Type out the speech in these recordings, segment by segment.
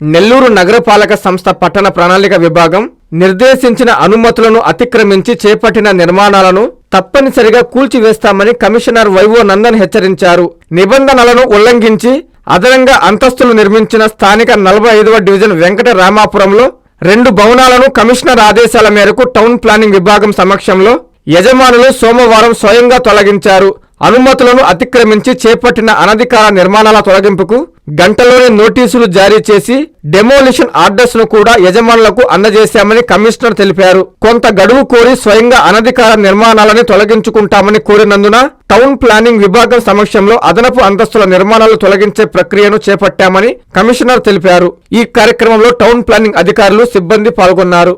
నెల్లూరు నగరపాలక సంస్థ పట్టణ ప్రణాళిక విభాగం నిర్దేశించిన అనుమతులను అతిక్రమించి చేపట్టిన నిర్మాణాలను తప్పనిసరిగా కూల్చివేస్తామని కమిషనర్ వైవో నందన్ హెచ్చరించారు. నిబంధనలను ఉల్లంఘించి అదనంగా అంతస్తులు నిర్మించిన స్థానిక నలభై ఐదవ డివిజన్ వెంకట రామాపురంలో రెండు భవనాలను కమిషనర్ ఆదేశాల మేరకు టౌన్ ప్లానింగ్ విభాగం సమక్షంలో యజమానులు సోమవారం స్వయంగా తొలగించారు. అనుమతులను అతిక్రమించి చేపట్టిన అనధికార నిర్మాణాల తొలగింపుకు గంటలోనే నోటీసులు జారీ చేసి డెమోలిషన్ ఆర్డర్స్ను కూడా యజమానులకు అందజేశామని కమిషనర్ తెలిపారు. కొంత గడువు కోరి స్వయంగా అనధికార నిర్మాణాలని తొలగించుకుంటామని కోరినందున టౌన్ ప్లానింగ్ విభాగం సమక్షంలో అదనపు అంతస్తుల నిర్మాణాలు తొలగించే ప్రక్రియను చేపట్టామని కమిషనర్ తెలిపారు. ఈ కార్యక్రమంలో టౌన్ ప్లానింగ్ అధికారులు సిబ్బంది పాల్గొన్నారు.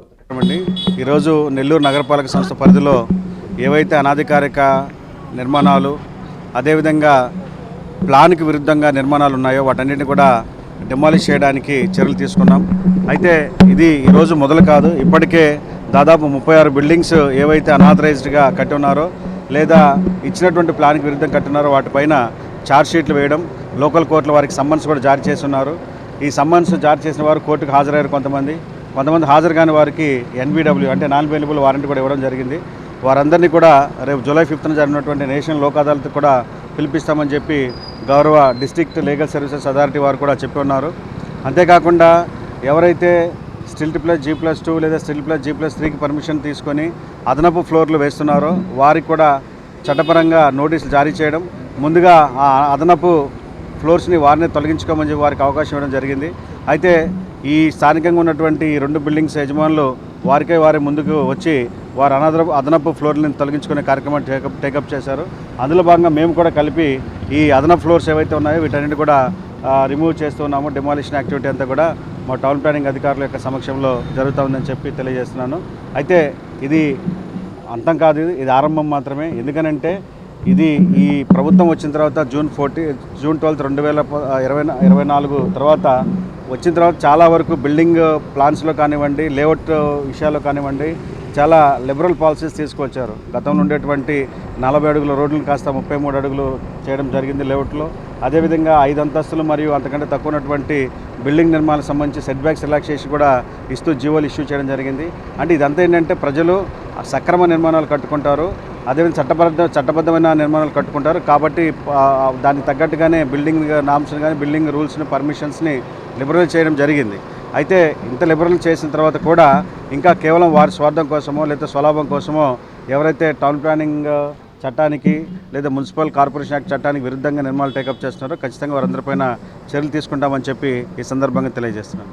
ఈరోజు నెల్లూరు నగరపాలక సంస్థ పరిధిలో ఏవైతే అనాధికారిక నిర్మాణాలు అదేవిధంగా ప్లాన్కి విరుద్ధంగా నిర్మాణాలు ఉన్నాయో వాటన్నిటిని కూడా డిమాలిష్ చేయడానికి చర్యలు తీసుకున్నాం. అయితే ఇది ఈరోజు మొదలు కాదు. ఇప్పటికే దాదాపు ముప్పై ఆరు బిల్డింగ్స్ ఏవైతే అనాథరైజ్డ్గా కట్టి ఉన్నారో లేదా ఇచ్చినటువంటి ప్లాన్కి విరుద్ధంగా కట్టున్నారో వాటిపైన ఛార్జ్ షీట్లు వేయడం లోకల్ కోర్టుల వారికి సమ్మన్స్ కూడా జారీ చేస్తున్నారు ఈ సమ్మన్స్ జారీ చేసిన వారు కోర్టుకు హాజరయ్యారు కొంతమంది. కొంతమంది హాజరు కాని వారికి ఎన్బిడబ్ల్యూ అంటే నాన్ అవైలబుల్ వారంటీ కూడా ఇవ్వడం జరిగింది. వారందరినీ కూడా రేపు జూలై ఫిఫ్త్న జరిగినటువంటి నేషనల్ లోక్ అదాలత్ కూడా పిలిపిస్తామని చెప్పి గౌరవ డిస్ట్రిక్ట్ లీగల్ సర్వీసెస్ అథారిటీ వారు కూడా చెప్పి ఉన్నారు. అంతేకాకుండా ఎవరైతే stilt plus G plus two లేదా స్టిల్ ప్లస్ జీ ప్లస్ త్రీకి పర్మిషన్ తీసుకొని అదనపు ఫ్లోర్లు వేస్తున్నారో వారికి కూడా చట్టపరంగా నోటీసులు జారీ చేయడం ముందుగా ఆ అదనపు ఫ్లోర్స్ని వారిని తొలగించుకోమని చెప్పి వారికి అవకాశం ఇవ్వడం జరిగింది. అయితే ఈ స్థానికంగా ఉన్నటువంటి రెండు బిల్డింగ్స్ యజమానులు వారికే వారి ముందుకు వచ్చి వారు అనాదరపు అదనపు ఫ్లోర్లను తొలగించుకునే కార్యక్రమం టేకప్ టేకప్ చేశారు. అందులో భాగంగా మేము కూడా కలిపి ఈ అదనపు ఫ్లోర్స్ ఏవైతే ఉన్నాయో వీటన్నిటి కూడా రిమూవ్ చేస్తూ ఉన్నాము. డిమాలిషన్ యాక్టివిటీ అంతా కూడా మా టౌన్ ప్లానింగ్ అధికారుల యొక్క సమక్షంలో జరుగుతూ ఉందని చెప్పి తెలియజేస్తున్నాను. అయితే ఇది అంతం కాదు ఇది ఆరంభం మాత్రమే. ఎందుకనంటే ఇది ఈ ప్రభుత్వం వచ్చిన తర్వాత జూన్ ఫోర్టీ జూన్ ట్వెల్త్ రెండు వేల ఇరవై ఇరవై నాలుగు తర్వాత వచ్చిన తర్వాత చాలా వరకు బిల్డింగ్ ప్లాన్స్లో కానివ్వండి లేఅవుట్ విషయాల్లో కానివ్వండి చాలా లిబరల్ పాలసీస్ తీసుకొచ్చారు. గతంలో ఉండేటువంటి నలభై అడుగుల రోడ్లను కాస్త ముప్పై మూడు అడుగులు చేయడం జరిగింది లేఅవుట్లో. అదేవిధంగా ఐదు అంతస్తులు మరియు అంతకంటే తక్కువ ఉన్నటువంటి బిల్డింగ్ నిర్మాణాలకు సంబంధించి సెట్ బ్యాక్స్ రిలాక్సేషన్ కూడా ఇస్తూ జీవోలు ఇష్యూ చేయడం జరిగింది. అంటే ఇదంతా ఏంటంటే ప్రజలు సక్రమ నిర్మాణాలు కట్టుకుంటారు. అదేవిధంగా చట్టబద్ధ చట్టబద్ధమైన నిర్మాణాలు కట్టుకుంటారు. కాబట్టి దానికి తగ్గట్టుగానే బిల్డింగ్ నామ్స్ని కానీ బిల్డింగ్ రూల్స్ని పర్మిషన్స్ని లిబరల్ చేయడం జరిగింది. అయితే ఇంత లిబరల్ చేసిన తర్వాత కూడా ఇంకా కేవలం వారి స్వార్థం కోసమో లేదా స్వలాభం కోసమో ఎవరైతే టౌన్ ప్లానింగ్ చట్టానికి లేదా మున్సిపల్ కార్పొరేషన్ యాక్ట్ చట్టానికి విరుద్ధంగా నిర్మాణాలు టేకప్ చేస్తున్నారో ఖచ్చితంగా వారందరిపైన చర్యలు తీసుకుంటామని చెప్పి ఈ సందర్భంగా తెలియజేస్తున్నాను.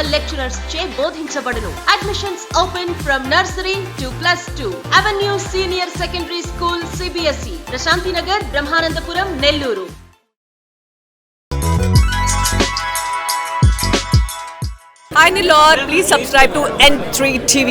లెక్చరర్స్ చే బోధించబడును. Admissions open from nursery to plus two avenue senior secondary school CBSE Prashanti Nagar Brahmanandapuram Nellore. Hi Nilor, please subscribe to N3 TV.